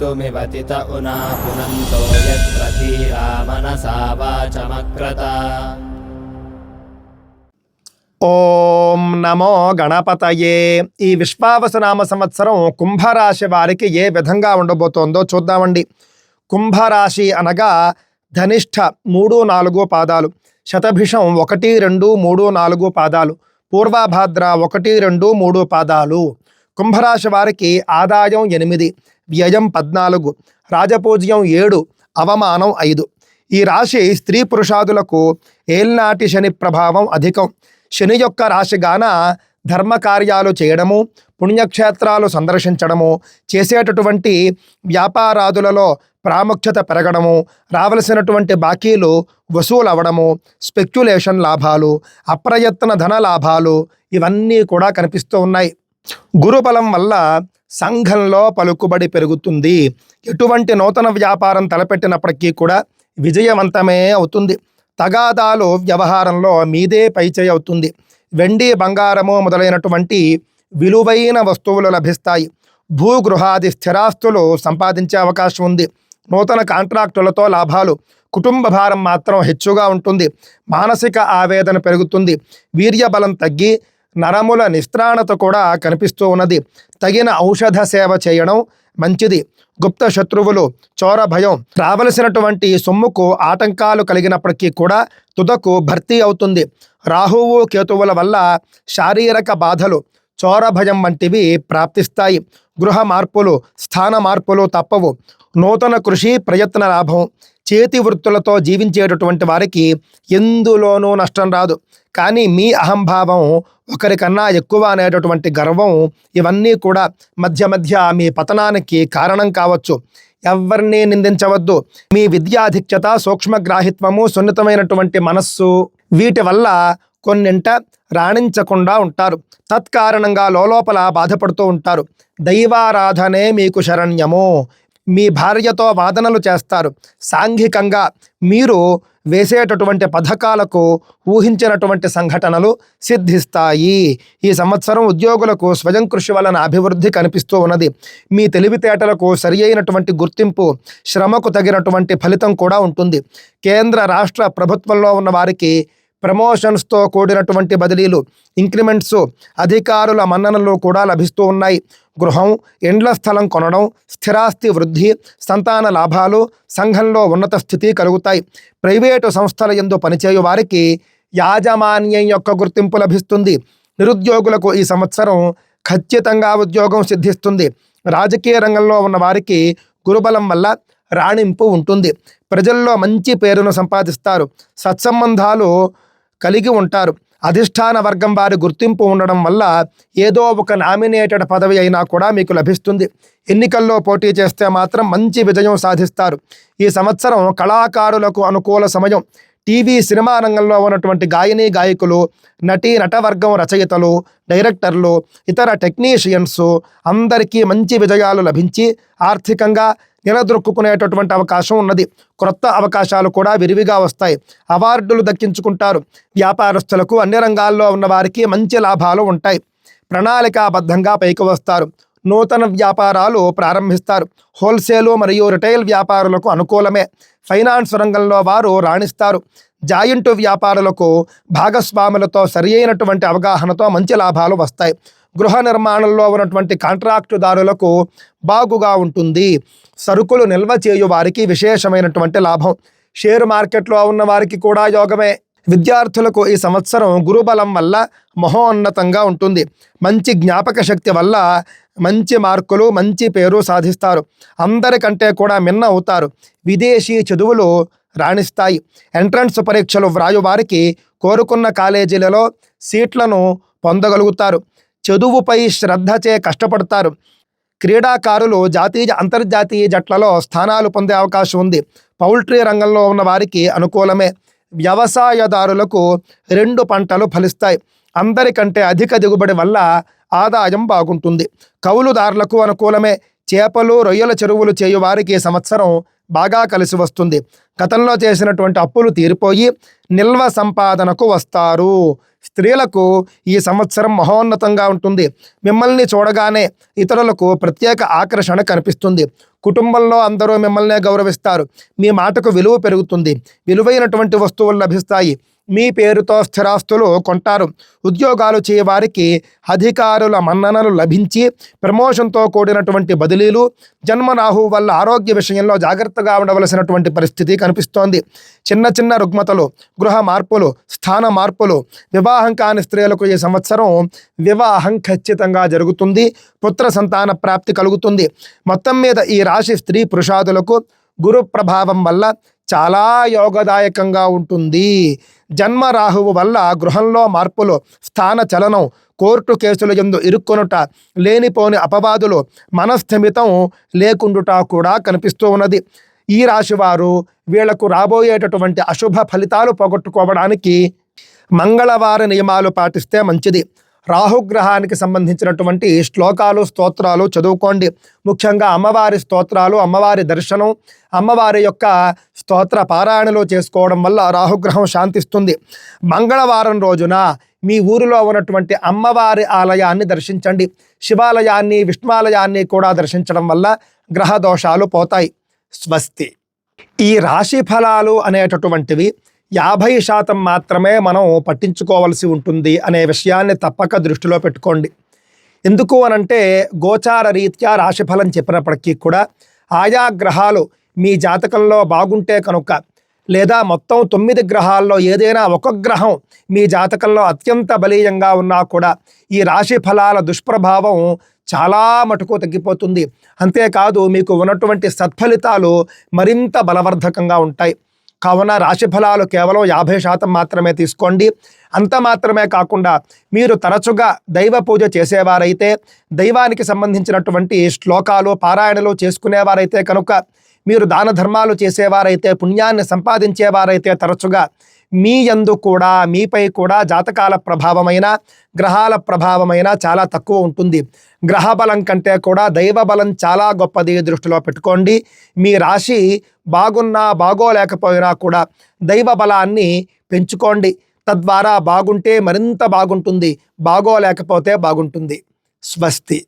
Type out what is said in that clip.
कर्तुमिवतित उना पुनन्तो यत्र धीरा मनसा वाचमक्रता ఓం నమో గణపతయే ఈ విశ్వావసనామ సంవత్సరం కుంభరాశి వారికి ఏ విధంగా ఉండబోతోందో చూద్దామండి కుంభరాశి అనగా ధనిష్ఠ మూడు నాలుగు పాదాలు శతభిషం ఒకటి రెండు మూడు నాలుగు పాదాలు పూర్వభాద్ర ఒకటి రెండు మూడు పాదాలు కుంభరాశి వారికి ఆదాయం ఎనిమిది వ్యయం పద్నాలుగు రాజపూజ్యం ఏడు అవమానం ఐదు. ఈ రాశి స్త్రీ పురుషాదులకు ఏల్నాటి శని ప్రభావం అధికం. శని యొక్క రాశిగాన ధర్మ కార్యాలు చేయడము పుణ్యక్షేత్రాలు సందర్శించడము చేసేటటువంటి వ్యాపారాదులలో ప్రాముఖ్యత పెరగడము రావలసినటువంటి బాకీలు వసూలవడము స్పెక్యులేషన్ లాభాలు అప్రయత్న ధన లాభాలు ఇవన్నీ కూడా కనిపిస్తూ ఉన్నాయి. గురుబలం వల్ల సంఘంలో పలుకుబడి పెరుగుతుంది. ఎటువంటి నూతన వ్యాపారం తలపెట్టినప్పటికీ కూడా విజయవంతమే అవుతుంది. తగాదాలు వ్యవహారంలో మీదే పైచేయి అవుతుంది. వెండి బంగారము మొదలైనటువంటి విలువైన వస్తువులు లభిస్తాయి. భూగృహాది స్థిరాస్తులు సంపాదించే అవకాశం ఉంది. నూతన కాంట్రాక్టులతో లాభాలు. కుటుంబ భారం మాత్రం హెచ్చుగా ఉంటుంది. మానసిక ఆవేదన పెరుగుతుంది. వీర్యబలం తగ్గి నరముల నిస్త్రాణత కూడా కనిపిస్తూ ఉన్నది. తగిన ఔషధ సేవ చేయడం మంచిది. గుప్త శత్రువులు చోర భయం రావలసినటువంటి సొమ్ముకు ఆటంకాలు కలిగినప్పటికీ కూడా తుదకు భర్తీ అవుతుంది. రాహువు కేతువుల వల్ల శారీరక బాధలు చోర భయం వంటివి ప్రాప్తిస్తాయి. గృహ మార్పులు స్థాన మార్పులు తప్పవు. నూతన కృషి ప్రయత్న లాభం. చేతి వృత్తులతో జీవించేటటువంటి వారికి ఎందులోనూ నష్టం రాదు. కానీ మీ అహంభావం ఒకరికన్నా ఎక్కువ అనేటటువంటి గర్వం ఇవన్నీ కూడా మధ్య మధ్య మీ పతనానికి కారణం కావచ్చు. ఎవరిని నిందించవద్దు. మీ విద్యాధిక్యత సూక్ష్మగ్రాహిత్వము సున్నితమైనటువంటి మనస్సు వీటి వల్ల కొన్నింట రాణించకుండా ఉంటారు. తత్కారణంగా లోపల బాధపడుతూ ఉంటారు. దైవారాధనే మీకు శరణ్యము. మీ భార్యతో వాదనలు చేస్తారు. సాంఘికంగా మీరు వేసేటటువంటి పథకాలకు ఊహించినటువంటి సంఘటనలు సిద్ధిస్తాయి. ఈ సంవత్సరం ఉద్యోగులకు స్వయం కృషి వలన అభివృద్ధి కనిపిస్తూ ఉన్నది. మీ తెలివితేటలకు సరి అయినటువంటి గుర్తింపు శ్రమకు తగినటువంటి ఫలితం కూడా ఉంటుంది. కేంద్ర రాష్ట్ర ప్రభుత్వంలో ఉన్న వారికి ప్రమోషన్స్తో కూడినటువంటి బదిలీలు ఇంక్రిమెంట్స్ అధికారుల మన్ననలు కూడా లభిస్తూ ఉన్నాయి. గృహం ఎండ్ల స్థలం కొనడం స్థిరాస్తి వృద్ధి సంతాన లాభాలు సంఘంలో ఉన్నత స్థితి కలుగుతాయి. ప్రైవేటు సంస్థల ఎందు పనిచేయు వారికి యాజమాన్యం యొక్క గుర్తింపు లభిస్తుంది. నిరుద్యోగులకు ఈ సంవత్సరం ఖచ్చితంగా ఉద్యోగం సిద్ధిస్తుంది. రాజకీయ రంగంలో ఉన్న వారికి గురుబలం వల్ల రాణింపు ఉంటుంది. ప్రజల్లో మంచి పేరును సంపాదిస్తారు. సత్సంబంధాలు కలిగి ఉంటారు. అధిష్టాన వర్గం వారి గుర్తింపు ఉండడం వల్ల ఏదో ఒక నామినేటెడ్ పదవి అయినా కూడా మీకు లభిస్తుంది. ఎన్నికల్లో పోటీ చేస్తే మాత్రం మంచి విజయం సాధిస్తారు. ఈ సంవత్సరం కళాకారులకు అనుకూల సమయం. టీవీ సినిమా రంగంలో ఉన్నటువంటి గాయని గాయకులు నటీ నటవర్గం రచయితలు డైరెక్టర్లు ఇతర టెక్నీషియన్స్ అందరికీ మంచి విజయాలు లభించి ఆర్థికంగా నిలదొక్కునేటటువంటి అవకాశం ఉన్నది. క్రొత్త అవకాశాలు కూడా విరివిగా వస్తాయి. అవార్డులు దక్కించుకుంటారు. వ్యాపారస్తులకు అన్ని రంగాల్లో ఉన్న వారికి మంచి లాభాలు ఉంటాయి. ప్రణాళికాబద్ధంగా పైకి వస్తారు. నూతన వ్యాపారాలు ప్రారంభిస్తారు. హోల్సేలు మరియు రిటైల్ వ్యాపారులకు అనుకూలమే. ఫైనాన్స్ రంగంలో వారు రాణిస్తారు. జాయింట్ వ్యాపారులకు భాగస్వాములతో సరి అయినటువంటి అవగాహనతో మంచి లాభాలు వస్తాయి. గృహ నిర్మాణంలో ఉన్నటువంటి కాంట్రాక్టుదారులకు బాగుగా ఉంటుంది. సరుకులు నిల్వ చేయు వారికి విశేషమైనటువంటి లాభం. షేర్ మార్కెట్లో ఉన్న వారికి కూడా యోగమే. విద్యార్థులకు ఈ సంవత్సరం గురుబలం వల్ల మహోన్నతంగా ఉంటుంది. మంచి జ్ఞాపక శక్తి వల్ల మంచి మార్కులు మంచి పేరు సాధిస్తారు. అందరికంటే కూడా మిన్న అవుతారు విదేశీ చదువులు రాణిస్తాయి. ఎంట్రన్స్ పరీక్షలు వ్రాయు వారికి కోరుకున్న కాలేజీలలో సీట్లను పొందగలుగుతారు. చదువుపై శ్రద్ధచే కష్టపడతారు. క్రీడాకారులు జాతీయ అంతర్జాతీయ జట్లలో స్థానాలు పొందే అవకాశం ఉంది. పౌల్ట్రీ రంగంలో ఉన్న వారికి అనుకూలమే. వ్యవసాయదారులకు రెండు పంటలు ఫలిస్తాయి. అందరికంటే అధిక దిగుబడి వల్ల ఆదాయం బాగుంటుంది. కౌలుదారులకు అనుకూలమే. చేపలు రొయ్యల చెరువులు చేయు వారికి సంవత్సరం బాగా కలిసి వస్తుంది. గతంలో చేసినటువంటి అప్పులు తీరిపోయి నిల్వ సంపాదనకు వస్తారు. స్త్రీలకు ఈ సంవత్సరం మహోన్నతంగా ఉంటుంది. మిమ్మల్ని చూడగానే ఇతరులకు ప్రత్యేక ఆకర్షణ కనిపిస్తుంది. కుటుంబంలో అందరూ మిమ్మల్నే గౌరవిస్తారు. మీ మాటకు విలువ పెరుగుతుంది. విలువైనటువంటి వస్తువులు లభిస్తాయి. మీ పేరుతో స్థిరాస్తులు కొంటారు. ఉద్యోగాలు చేయవారికి అధికారుల మన్ననలు లభించి ప్రమోషన్తో కూడినటువంటి బదిలీలు జన్మరాహు వల్ల ఆరోగ్య విషయంలో జాగ్రత్తగా ఉండవలసినటువంటి పరిస్థితి కనిపిస్తోంది. చిన్న చిన్న రుగ్మతలు గృహ మార్పులు స్థాన మార్పులు వివాహం కాని స్త్రీలకు ఈ సంవత్సరం వివాహం ఖచ్చితంగా జరుగుతుంది. పుత్ర సంతాన ప్రాప్తి కలుగుతుంది. మొత్తం మీద ఈ రాశి స్త్రీ పురుషాదులకు గురు ప్రభావం వల్ల చాలా యోగదాయకంగా ఉంటుంది. జన్మ రాహువు వల్ల గృహంలో మార్పులు స్థాన చలనం కోర్టు కేసుల ఎందు ఇరుక్కొనుట లేనిపోని అపవాదులు మనస్థిమితం లేకుండుట కూడా కనిపిస్తూ ఉన్నది. ఈ రాశివారు వీళ్ళకు రాబోయేటటువంటి అశుభ ఫలితాలు పోగొట్టుకోవడానికి మంగళవార నియమాలు పాటిస్తే మంచిది. రాహుగ్రహానికి సంబంధించినటువంటి శ్లోకాలు స్తోత్రాలు చదువుకోండి. ముఖ్యంగా అమ్మవారి స్తోత్రాలు అమ్మవారి దర్శనం అమ్మవారి యొక్క స్తోత్ర పారాయణలు చేసుకోవడం వల్ల రాహుగ్రహం శాంతిస్తుంది. మంగళవారం రోజున మీ ఊరిలో ఉన్నటువంటి అమ్మవారి ఆలయాన్ని దర్శించండి. శివాలయాన్ని విష్ణువాలయాన్ని కూడా దర్శించడం వల్ల గ్రహ దోషాలు పోతాయి. స్వస్తి. ఈ రాశి ఫలాలు అనేటటువంటివి యాభై శాతం మాత్రమే మనం పట్టించుకోవాల్సి ఉంటుంది అనే విషయాన్ని తప్పక దృష్టిలో పెట్టుకోండి. ఎందుకు అనంటే గోచార రీత్యా రాశిఫలం చెప్పినప్పటికీ కూడా ఆయా గ్రహాలు మీ జాతకంలో బాగుంటే కనుక లేదా మొత్తం తొమ్మిది గ్రహాల్లో ఏదైనా ఒక గ్రహం మీ జాతకంలో అత్యంత బలీయంగా ఉన్నా కూడా ఈ రాశి ఫలాల దుష్ప్రభావం చాలా మటుకు తగ్గిపోతుంది. అంతేకాదు మీకు ఉన్నటువంటి సత్ఫలితాలు మరింత బలవర్ధకంగా ఉంటాయి. కావున రాశి ఫలాలు కేవలం యాభై శాతం మాత్రమే తీసుకోండి. అంత మాత్రమే కాకుండా మీరు తరచుగా దైవ పూజ చేసేవారైతే దైవానికి సంబంధించినటువంటి శ్లోకాలు పారాయణలు చేసుకునేవారైతే కనుక మీరు దాన ధర్మాలు చేసేవారైతే పుణ్యాన్ని సంపాదించేవారైతే తరచుగా మీ యందు కూడా మీపై కూడా జాతకాల ప్రభావమైన గ్రహాల ప్రభావమైన చాలా తక్కువ ఉంటుంది. గ్రహ బలం కంటే కూడా దైవ బలం చాలా గొప్పది దృష్టిలో పెట్టుకోండి. మీ రాశి బాగున్నా బాగోలేకపోయినా కూడా దైవ బలాన్ని పెంచుకోండి. తద్వారా బాగుంటే మరింత బాగుంటుంది. బాగోలేకపోతే బాగుంటుంది. స్వస్తి.